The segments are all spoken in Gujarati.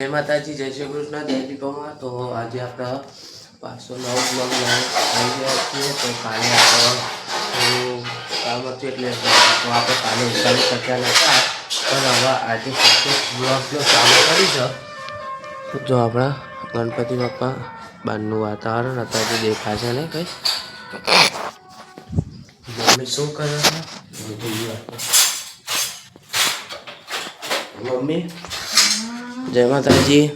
જય માતાજી, જય શ્રી કૃષ્ણ, જય દીપોમાં. તો આજે આપણે પાછો નવ બ્લોગ આવી ગયા છીએ. તો કાલે આપણે કામ હતું એટલે તો આપણે કાલે ઉતારી શક્યા નહોતા. પણ હવે આજે બ્લોગનો ચાલુ કરી છે. તો જો આપણા ગણપતિ બાપા બહારનું વાતાવરણ અત્યારે દેખાય છે ને કંઈ. મમ્મી શું કરે છે. મમ્મી? જય માતાજી.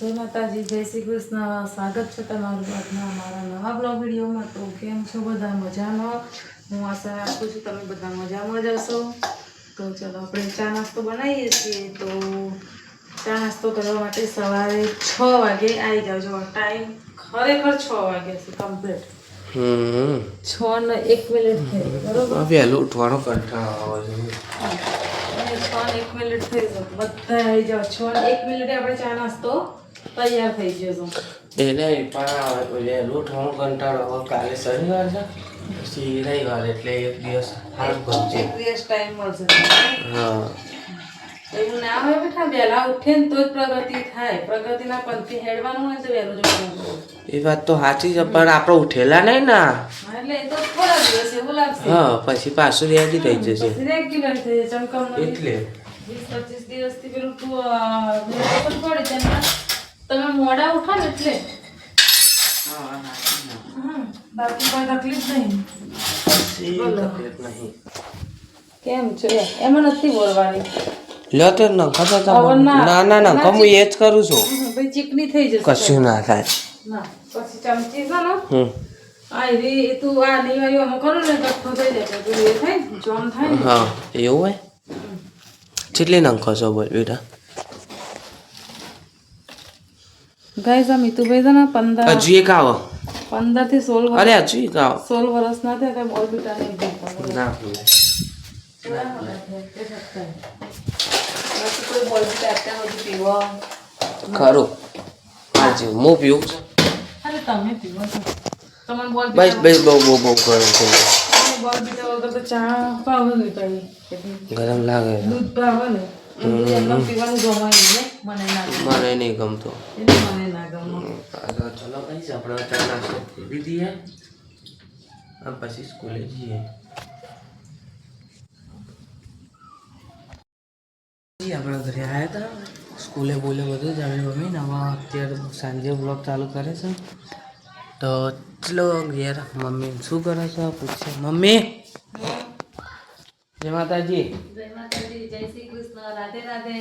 જય માતાજી જય શ્રી કૃષ્ણ. સ્વાગત છે તમારું આજના અમારા નવા બ્લોગ વિડીયોમાં. તો કેમ છો બધા? મજામાં? હું આશા રાખું છું તમે બધા મજામાં જ હશો. તો ચલો આપણે ચા નાસ્તો બનાવીએ છીએ. તો ચા નાસ્તો કરવા માટે સવારે છ વાગે આવી જાવ જો ટાઈમ ખરેખર છ વાગે છે કમ્પ્લીટ. છ ને એક મિનિટ થઈ બરોબર? વહેલું ઉઠવાનો કંટાળો આવે છે. છ એક મિનિટ થઈ જશે બધા આવી જાઓ. છ એક મિનિટે આપણે ચા નાસ્તો તૈયાર થઈ જશે એને પણ વહેલું હું કંટાળો હવે કાલે શનિવાર છે. પછી રવિવાર એટલે એક દિવસ સારું ગમશે એક દિવસ ટાઈમ મળશે. હા. એવું ના હોય બેઠા વહેલા ઉઠે ને તો જ પ્રગતિ થાય. પ્રગતિના પંથી હેડવાનું હોય તો વહેલું જવાનું એ વાત તો સાચી છે પણ આપણે ઉઠેલા નહીં ને. હા, પછી પાછું રેડી થઈ જશે. એટલે. પચીસ દિવસથી પેલું પડે તમે મોડા ઉઠો ને એટલે. બાકી કોઈ તકલીફ નહીં. કેમ છે? એમાં નથી બોલવાની. તો નખો તો ના. ના ના હું એ જ કરું છું. ચીકણી થઈ જશે. કશું ના થાય. પછી ચમચી છે ને હા એવું હોય? કેટલી નંખો છો બોલ બેટા? ગાઈસ આ મિતુભાઈ છે ને પંદર હજુ એક આવો. પંદરથી સોળ વર્ષ અરે હજુ એક આવો. સોળ વર્ષના થયા બોલ બીટા નહીં ના ખરું. હાજી હું પીવું છું. તમે પીવો છો. તમને બોલ બસ બસ બહુ બહુ બહુ ગરમ થઈ ગયું. બોલ બીટા વગર તો ચા ભાવે નહીં કઈ ગરમ લાગે. દૂધ ભાવે ને મને નહીં ગમતો. ચલો કહીશ આપણે ચા નાસ્તો દઈએ. પછી સ્કૂલે જઈએ. આપણા ઘરે આવ્યા હતા. સ્કૂલે બોલે બધું જ. મમ્મી નવા અત્યારે સાંજે બ્લોગ ચાલુ કરે છે. તો ચલો યાર મમ્મી શું કરે છે? પૂછે. મમ્મી! જય માતાજી. જય માતાજી જય શ્રી કૃષ્ણ. રાધે રાધે.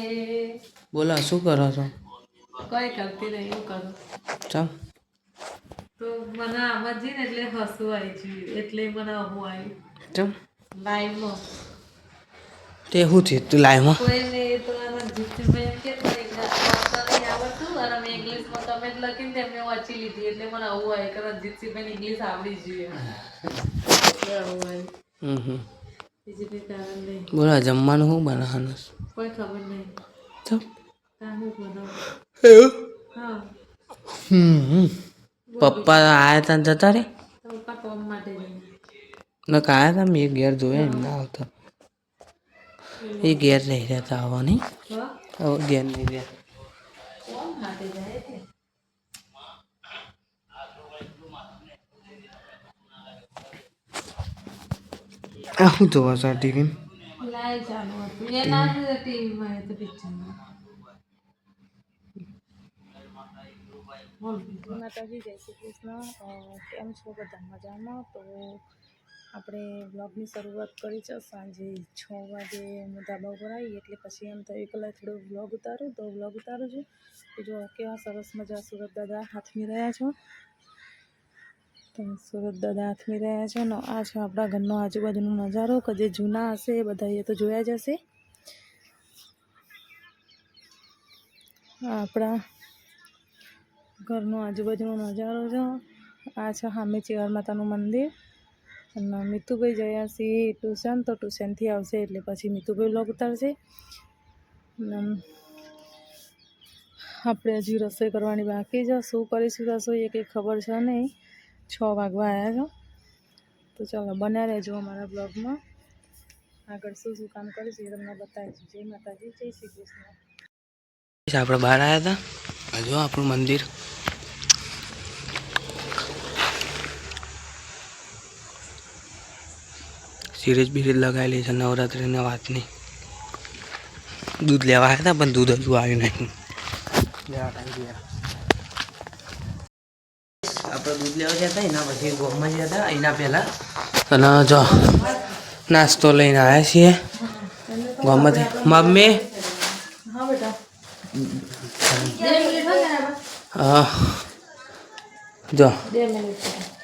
બોલો શું કરો છો? કઈ કરતી નહીં હું કરું. ચમ. તો મને આમ જ ને એટલે હસવું આવી ગયું એટલે મને હવું આવ્યું ચમ. લાઈવમાં તે શું થયું તું લાઈવમાં કોઈને તો આના જીતુભાઈ એમ કે નહીં અને મેં ઇંગ્લિશમાં કમેન્ટ લખીને તેમને વાંચી લીધી એટલે મને આવું હોય કે જીતસિંહભાઈ ઇંગ્લિશ આવડી જોઈએ. એટલે આવું હોય. હમ હમ બીજું કંઈ કારણ નહીં. બોલો જમવાનું શું બનાવવાનું કોઈ ખબર નહીં. ચમ. ત્યાં હું બનાવું. એવું? હા. હમ પપ્પા આયા તા જતા રે? પપ્પા કોમ માટે જઈએ ને તા મેં ઘેર જોયા એમ ના આવતા. એ ઘેર નહીં રહેતા આવા નહીં હવે ઘેર નહીં રહ્યા. કોમ માટે જાય છે. આ શું જોવા છો ટીવી લાઈવ ચાલુ હતું. એ ના ટીવીમાં તો પિક્ચરમાં માતાજી જય શ્રી કૃષ્ણ. કેમ છો? બધા મજામાં? તો આપણે બ્લોગની શરૂઆત કરી છે. સાંજે છ વાગે હું ધાબા ઉપર આવી એટલે પછી એમ થયું કે થોડો બ્લોગ ઉતારું, તો બ્લોગ ઉતારું છું. તો જો, કેવા સરસ મજા સુરત દાદા હાથમી રહ્યા છો. તો સુરત દાદા હાથમી રહ્યા છે. ને આ છે આપણા ઘરનો આજુબાજુનો નજારો, કે જે જૂના હશે એ બધા એ તો જોયા જ હશે. આપણા ઘરનો આજુબાજુનો નજારો છે. આ છે સામે ચેવાર માતાનું મંદિર. અને મિતુભાઈ જયા છીએ ટ્યુશન તો ટ્યુશનથી આવશે એટલે પછી મિતુભાઈ લોગ ઉતારશે. આપણે હજી રસોઈ કરવાની બાકી છે. શું કરીશું રસોઈ એ કંઈ ખબર છે નહીં. છ વાગવા આવ્યા છો. તો ચાલો બન્યા રહેજો અમારા બ્લોગમાં આગળ શું શું કામ કરીશું એ તમને બતાવીશું. જય માતાજી, જય શ્રી કૃષ્ણ. આપણે બહાર આવ્યા હતા. હજુ આપણું મંદિર. સિરીજ બીરીજ લગાવેલી છે, નવરાત્રિની વાતની. દૂધ લેવા આવ્યા હતા, પણ દૂધ હજુ આવ્યું નહીં. આપણે દૂધ લેવા ગયા હતા, એના પછી ગોમાં ગયા હતા, એના પહેલાં. અને જો, નાસ્તો લઈને આવ્યા છીએ. ગોમાંથી. મમ્મી? જો,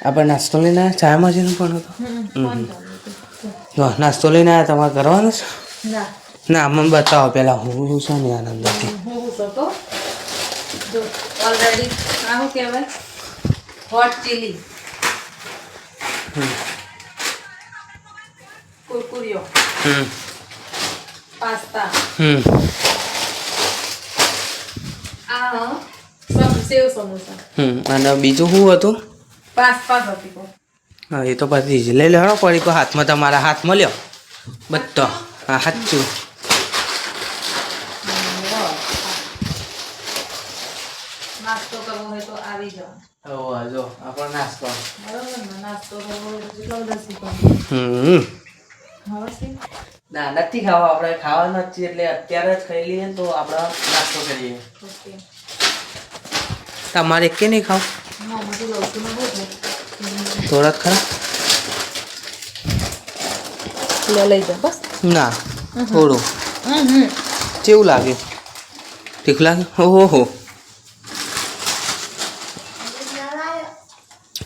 આપણે નાસ્તો લઈને ચાયમાં જઈને પણ હતો. જો નાસ્તો લઈને આવ્યા તમારે કરવાનો છે? ના. ના મને બતાવો પહેલાં હું છે ને આનંદ હું જો ઓલરેડી આ શું કહેવાય? હોટ ચીલી કુરકુરિયો હમ. પાસ્તા. હમ. આ સેવ સમોસા હમ અને બીજું શું હતું? પાસ પાસ હતી હા એ તો પછી જ. લઈ લેવાનો પડી કો હાથમાં તમારા હાથમાં લ્યો. બધો. હા સાચું. નાસ્તો કરવો હોય તો આવી જાઓ. જો આપણો નાસ્તો. બરોબર નાસ્તો હમ. ના નથી ખાવા. આપણે ખાવાના જ છીએ એટલે અત્યારે જ ખાઈ લઈએ ને તો આપણે નાસ્તો કરીએ. તમારે કે નહીં ખાવ ના બધું લવતું ન હોય થોડા જ ખરા લઈ જા બસ. ના થોડું. કેવું લાગે? ઠીક લાગે? ઓહો.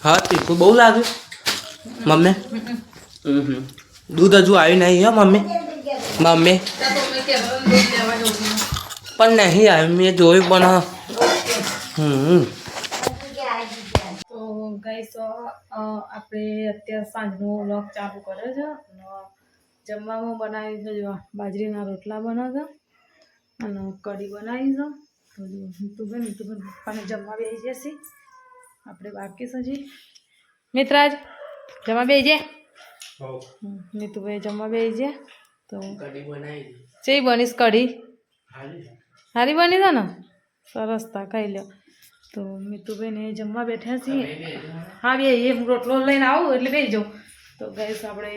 હા તીખું બહુ લાગે? મમ્મી? Hmm hmm. દૂધ હજુ આવ્યું નહીં હો મમ્મી? મમ્મી. પણ નહીં આવ્યું મેં જોયું પણ હમ. ગાઈસ આપણે અત્યારે સાંજનો વ્લોગ ચાલુ કર્યો છે. અને જમવામાં બનાવી છે જો બાજરીના રોટલા બનાવ્યા અને કઢી બનાવી છે. તો જો મીતુબેન મીતુબેન પપ્પાને જમવા બેસી જશે આપણે બાકી છે હજી. મિત્રાજ જમવા બેસી જાય હમ, નીતુભાઈ જમવા બેસી જાય તો કઢી બનીશ કઢી? સારી બની છે ને? સરસ તા ખાઈ લ્યો. તો મિતુબેન એ જમવા બેઠા છીએ હા બે એ હું રોટલો લઈને આવું એટલે બેસી જાઉં. તો ગેસ આપણે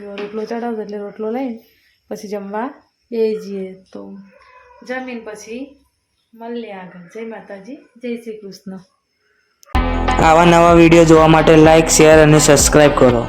જો રોટલો ચડાવતો એટલે રોટલો લઈને પછી જમવા બેસી જઈએ. તો જમીન પછી મળીએ આગળ. જય માતાજી જય શ્રી કૃષ્ણ. આવા નવા વીડિયો જોવા માટે લાઈક શેર અને સબસ્ક્રાઈબ કરો.